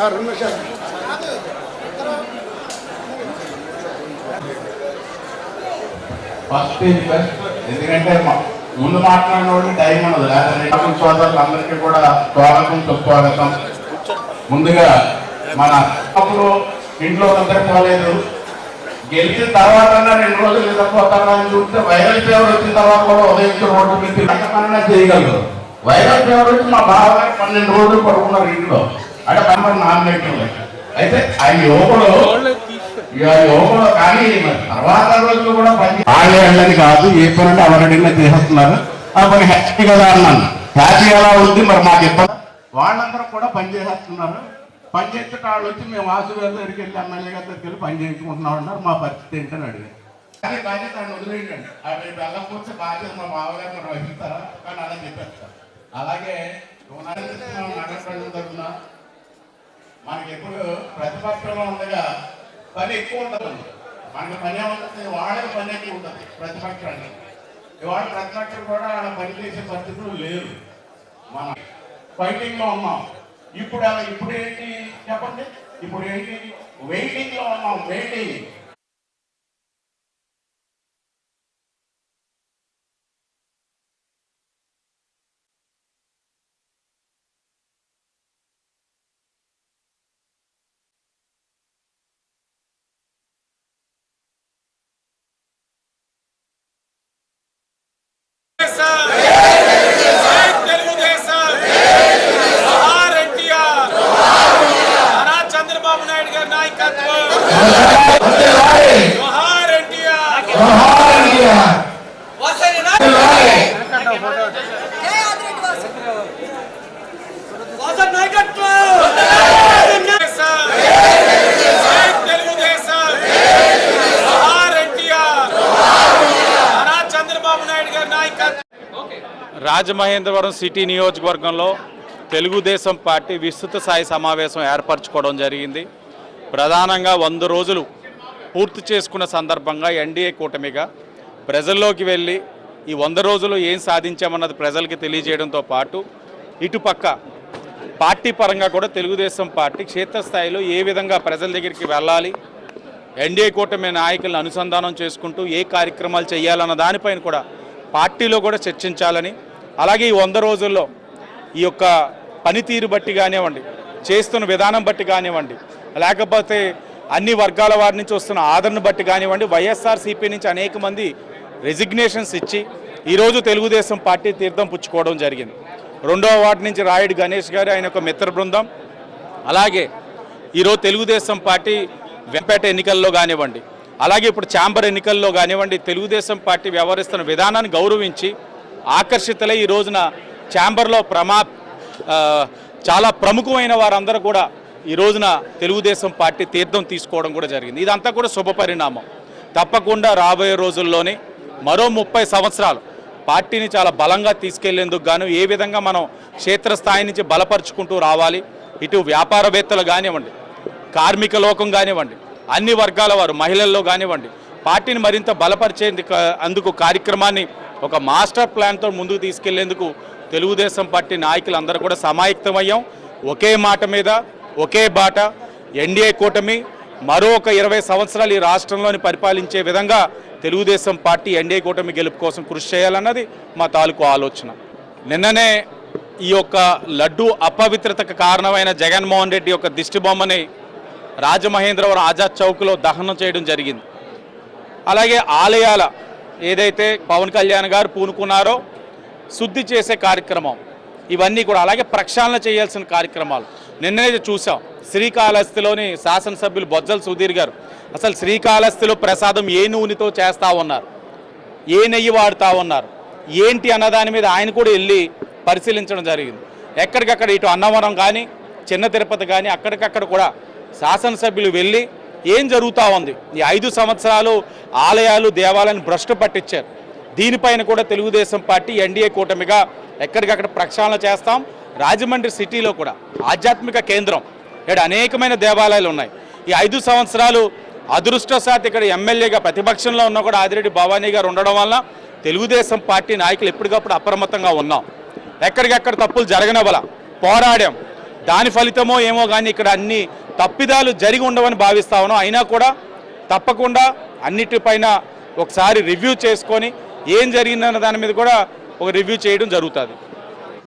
రెండు నిమిషాలు first request ఎందుకంటే ముందు మాట్లాడిన వాళ్ళు టైం ఉండదు. లేదా సోదరులు అందరికీ కూడా స్వాగతం సుస్వాగతం. ముందుగా మన అప్పుడు ఇంట్లో పోలేదు. గెలిచిన తర్వాత రెండు రోజులు నిద్రపోతారా అని చూస్తే వైరల్ ఫీవర్ వచ్చిన తర్వాత కూడా ఉదయించిన రోడ్డు మీద చేయగలరు. వైరల్ ఫీవర్ వచ్చి మా బాబాయ్ పన్నెండు రోజులు పడుకున్నారు ఇంట్లో. అంటే నామినేట్లు అయితే ఆ యువకులు ఇక యువకులు కానీ మరి తర్వాత రోజులు కూడా పని వాళ్ళే వెళ్ళని కాదు ఏ పని అంటే అవరడిగా చేసేస్తున్నారు. ఆ పని హ్యాపీ కదా అన్నాను. హ్యాపీ ఎలా ఉంది మరి మాకు ఇబ్బంది? వాళ్ళందరూ కూడా పని చేసేస్తున్నారు. పని చేస్తే వాళ్ళు వచ్చి మేము వాసు గారి దగ్గరికి వెళ్ళి ఎమ్మెల్యే గారి దగ్గరికి వెళ్ళి పని చేయించుకుంటున్నాం అన్నారు. మా పరిస్థితి ఏంటని అడిగారు. కానీ బాధ్యత దాన్ని వదిలేయండి. అవి వెళ్ళకపోతే బాధ్యత మా మామగారు మనం వహిస్తారా? కానీ అలా చెప్పేస్తారు అలాగే నగర ప్రజల తరఫున మనకి ఎప్పుడు ప్రతిపక్షంలో ఉండగా పని ఎక్కువ ఉంటుంది. మనకి పని ఏమంటుంది? వాళ్ళకి పని ఎక్కువ ఉంటుంది ప్రతిపక్షానికి. ఇవాళ ప్రతిపక్షం కూడా ఆడ పని చేసే పరిస్థితులు లేరు. మనం ఫైటింగ్లో ఉన్నాం. ఇప్పుడు అలా ఇప్పుడు ఏంటి చెప్పండి? ఇప్పుడు ఏంటి వెయిటింగ్లో ఉన్నాం. వెయిటింగ్ రాజమహేంద్రవరం సిటీ నియోజకవర్గంలో తెలుగుదేశం పార్టీ విస్తృత స్థాయి సమావేశం ఏర్పరచుకోవడం జరిగింది. ప్రధానంగా వంద రోజులు పూర్తి చేసుకున్న సందర్భంగా ఎన్డీఏ కూటమిగా ప్రజల్లోకి వెళ్ళి ఈ వంద రోజులు ఏం సాధించామన్నది ప్రజలకి తెలియజేయడంతో పాటు ఇటుపక్క పార్టీ పరంగా కూడా తెలుగుదేశం పార్టీ క్షేత్రస్థాయిలో ఏ విధంగా ప్రజల దగ్గరికి వెళ్ళాలి ఎన్డీఏ కూటమి నాయకులను అనుసంధానం చేసుకుంటూ ఏ కార్యక్రమాలు చేయాలన్న దానిపైన కూడా పార్టీలో కూడా చర్చించాలని అలాగే ఈ వంద రోజుల్లో ఈ యొక్క పనితీరు బట్టి కానివ్వండి చేస్తున్న విధానం బట్టి కానివ్వండి లేకపోతే అన్ని వర్గాల వారి నుంచి వస్తున్న ఆదరణ బట్టి కానివ్వండి వైఎస్ఆర్సీపీ నుంచి అనేక మంది రెసిగ్నేషన్స్ ఇచ్చి ఈరోజు తెలుగుదేశం పార్టీ తీర్థం పుచ్చుకోవడం జరిగింది. రెండవ వార్డు నుంచి రాయుడు గణేష్ గారు ఆయన యొక్క మిత్ర బృందం. అలాగే ఈరోజు తెలుగుదేశం పార్టీ వెంపేట ఎన్నికల్లో కానివ్వండి అలాగే ఇప్పుడు ఛాంబర్ ఎన్నికల్లో కానివ్వండి తెలుగుదేశం పార్టీ వ్యవహరిస్తున్న విధానాన్ని గౌరవించి ఆకర్షితులై ఈ రోజున ఛాంబర్లో ప్రమా చాలా ప్రముఖమైన వారందరూ కూడా ఈ రోజున తెలుగుదేశం పార్టీ తీర్థం తీసుకోవడం కూడా జరిగింది. ఇదంతా కూడా శుభ పరిణామం. తప్పకుండా రాబోయే రోజుల్లోనే మరో ముప్పై సంవత్సరాలు పార్టీని చాలా బలంగా తీసుకెళ్ళేందుకు గాను ఏ విధంగా మనం క్షేత్రస్థాయి నుంచి బలపరుచుకుంటూ రావాలి ఇటు వ్యాపారవేత్తలు కానివ్వండి కార్మిక లోకం కానివ్వండి అన్ని వర్గాల వారు మహిళల్లో కానివ్వండి పార్టీని మరింత బలపరిచేందుకు అందుకు కార్యక్రమాన్ని ఒక మాస్టర్ ప్లాన్తో ముందుకు తీసుకెళ్ళేందుకు తెలుగుదేశం పార్టీ నాయకులందరూ కూడా సమాయత్తమయ్యాం ఒకే మాట మీద ఒకే బాట ఎన్డీఏ కూటమి మరో ఒక ఇరవై సంవత్సరాలు ఈ రాష్ట్రంలోని పరిపాలించే విధంగా తెలుగుదేశం పార్టీ ఎన్డీఏ కూటమి గెలుపు కోసం కృషి చేయాలన్నది మా తాలూకు ఆలోచన. నిన్ననే ఈ యొక్క లడ్డు అపవిత్రతకు కారణమైన జగన్మోహన్ రెడ్డి యొక్క దిష్టి బొమ్మని రాజమహేంద్రవరం ఆజాద్ చౌక్లో దహనం చేయడం జరిగింది. అలాగే ఆలయాల ఏదైతే పవన్ కళ్యాణ్ గారు పూనుకున్నారో శుద్ధి చేసే కార్యక్రమం. ఇవన్నీ కూడా అలాగే ప్రక్షాళన చేయాల్సిన కార్యక్రమాలు. నిన్ననే చూసాం శ్రీకాళహస్తిలోని శాసనసభ్యులు బొజ్జల సుధీర్ గారు. అసలు శ్రీకాళహస్తిలో ప్రసాదం ఏ నూనెతో చేస్తూ ఉన్నారు? ఏ నెయ్యి వాడుతా ఉన్నారు? ఏంటి అన్నదాని మీద ఆయన కూడా వెళ్ళి పరిశీలించడం జరిగింది. ఎక్కడికక్కడ ఇటు అన్నవరం కానీ చిన్న తిరుపతి కానీ అక్కడికక్కడ కూడా శాసనసభ్యులు వెళ్ళి ఏం జరుగుతూ ఉంది? ఈ ఐదు సంవత్సరాలు ఆలయాలు దేవాలయాన్ని భ్రష్టు పట్టించారు. దీనిపైన కూడా తెలుగుదేశం పార్టీ ఎన్డీఏ కూటమిగా ఎక్కడికక్కడ ప్రక్షాళన చేస్తాం. రాజమండ్రి సిటీలో కూడా ఆధ్యాత్మిక కేంద్రం. ఇక్కడ అనేకమైన దేవాలయాలు ఉన్నాయి. ఈ ఐదు సంవత్సరాలు అదృష్టశాత్ ఇక్కడ ఎమ్మెల్యేగా ప్రతిపక్షంలో ఉన్న కూడా ఆదిరెడ్డి భవానీ గారు ఉండడం వల్ల తెలుగుదేశం పార్టీ నాయకులు ఎప్పటికప్పుడు అప్రమత్తంగా ఉన్నాం. ఎక్కడికెక్కడ తప్పులు జరగనవల పోరాడాం. దాని ఫలితమో ఏమో కానీ ఇక్కడ అన్ని తప్పిదాలు జరిగి ఉండవని భావిస్తా ఉన్నాం. అయినా కూడా తప్పకుండా అన్నిటిపైన ఒకసారి రివ్యూ చేసుకొని ఏం జరిగిందన్న దాని మీద కూడా ఒక రివ్యూ చేయడం జరుగుతుంది.